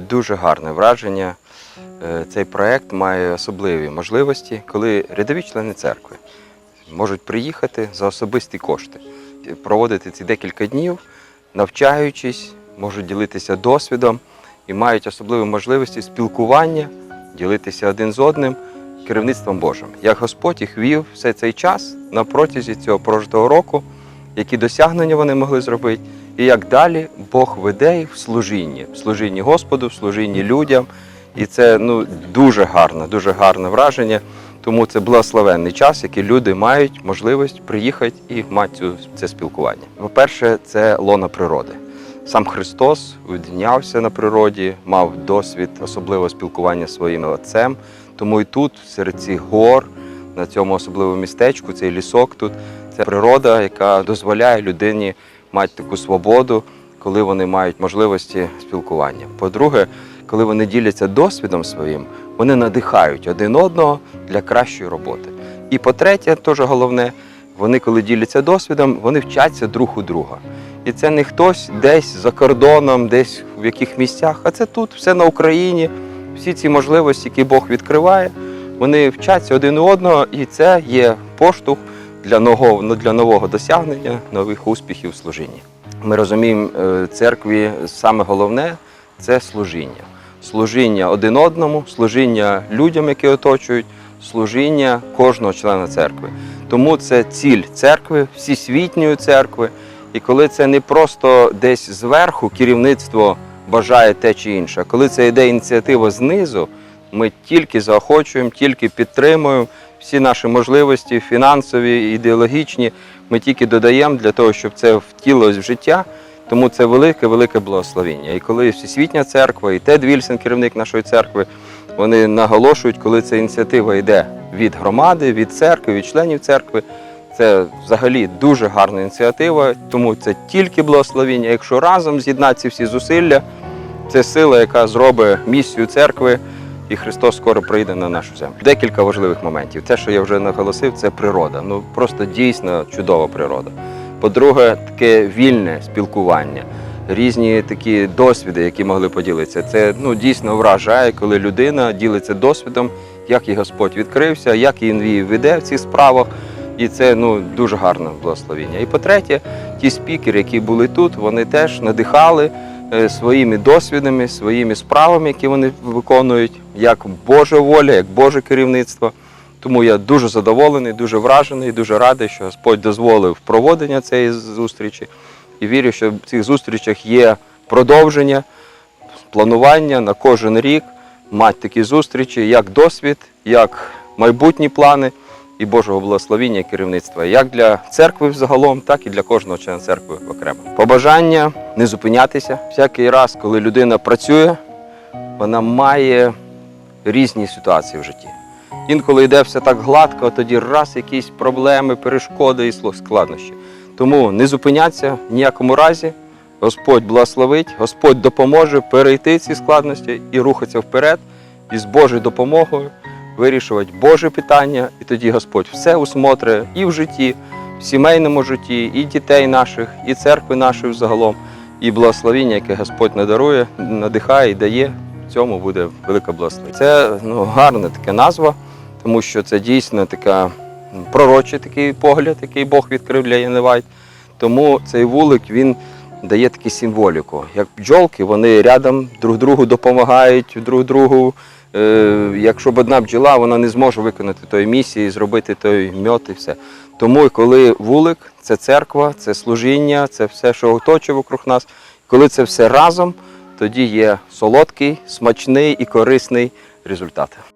Дуже гарне враження. Е, Цей проект має особливі можливості, коли рядові члени церкви можуть приїхати за особисті кошти, проводити ці декілька днів, навчаючись, можуть ділитися досвідом і мають особливі можливості спілкування, ділитися один з одним керівництвом Божим. Як Господь їх вів все цей час на протязі цього прожитого року, які досягнення вони могли зробити, і як далі Бог веде їх в служінні, в служінні Господу, в служінні людям. І це ну, дуже гарне, дуже гарне враження. Тому це благословенний час, який люди мають можливість приїхати і мати цю, це спілкування. По-перше, це лона природи. Сам Христос виднявся на природі, мав досвід особливого спілкування зі своїм отцем. Тому і тут, серед цих гор, на цьому особливому містечку, цей лісок тут, це природа, яка дозволяє людині мати таку свободу, коли вони мають можливості спілкування. По-друге, коли вони діляться досвідом своїм, вони надихають один одного для кращої роботи. І по-третє, теж головне, вони, коли діляться досвідом, вони вчаться друг у друга. І це не хтось десь за кордоном, десь в яких місцях, а це тут, все на Україні. Всі ці можливості, які Бог відкриває, вони вчаться один у одного, і це є поштовх для нового, ну, для нового досягнення, нових успіхів в служінні. Ми розуміємо, е, церкві саме головне це служіння. Служіння один одному, служіння людям, які оточують, служіння кожного члена церкви. Тому це ціль церкви, всесвітньої церкви. І коли це не просто десь зверху керівництво бажає те чи інше, коли це йде ініціатива знизу, ми тільки заохочуємо, тільки підтримуємо всі наші можливості, фінансові, ідеологічні. Ми тільки додаємо для того, щоб це втілилось в життя. Тому це велике, велике благословення. І коли Всесвітня церква, і Тед Вільсон, керівник нашої церкви, вони наголошують, коли ця ініціатива йде від громади, від церкви, від членів церкви. Це взагалі дуже гарна ініціатива, тому це тільки благословення. Якщо разом з'єднати всі зусилля, це сила, яка зробить місію церкви, і Христос скоро прийде на нашу землю. Декілька важливих моментів. Те, що я вже наголосив, це природа. Ну просто дійсно чудова природа. По-друге, таке вільне спілкування, різні такі досвіди, які могли поділитися. Це ну дійсно вражає, коли людина ділиться досвідом, як їй Господь відкрився, як він її веде в цих справах. І це ну дуже гарне благословення. І по-третє, ті спікери, які були тут, вони теж надихали своїми досвідами, своїми справами, які вони виконують, як Божа воля, як Боже керівництво. Тому я дуже задоволений, дуже вражений, дуже радий, що Господь дозволив проводення цієї зустрічі. І вірю, що в цих зустрічах є продовження, планування на кожен рік, мати такі зустрічі, як досвід, як майбутні плани і Божого благословіння і керівництва, як для церкви загалом, так і для кожного члена церкви окремо. Побажання не зупинятися. Всякий раз, коли людина працює, вона має різні ситуації в житті. Інколи йде все так гладко, а тоді раз якісь проблеми, перешкоди і складнощі. Тому не зупиняться в ніякому разі. Господь благословить, Господь допоможе перейти ці складності і рухатися вперед, і з Божою допомогою вирішувати Боже питання, і тоді Господь все усмотре і в житті, в сімейному житті, і дітей наших, і церкви нашої загалом, і благословіння, яке Господь надарує, надихає і дає. В цьому буде велика благословення. Це ну, гарна така назва, тому що це дійсно така пророчий такий погляд, який Бог відкрив для Янивайт. Тому цей вулик він дає таку символіку. Як бджолки, вони рядом друг другу допомагають, друг другу. Е, якщо б одна бджола, вона не зможе виконати тої місії, зробити той мьот і все. Тому, коли вулик, це церква, це служіння, це все, що оточує вокруг нас. Коли це все разом, тоді є солодкий, смачний і корисний результат.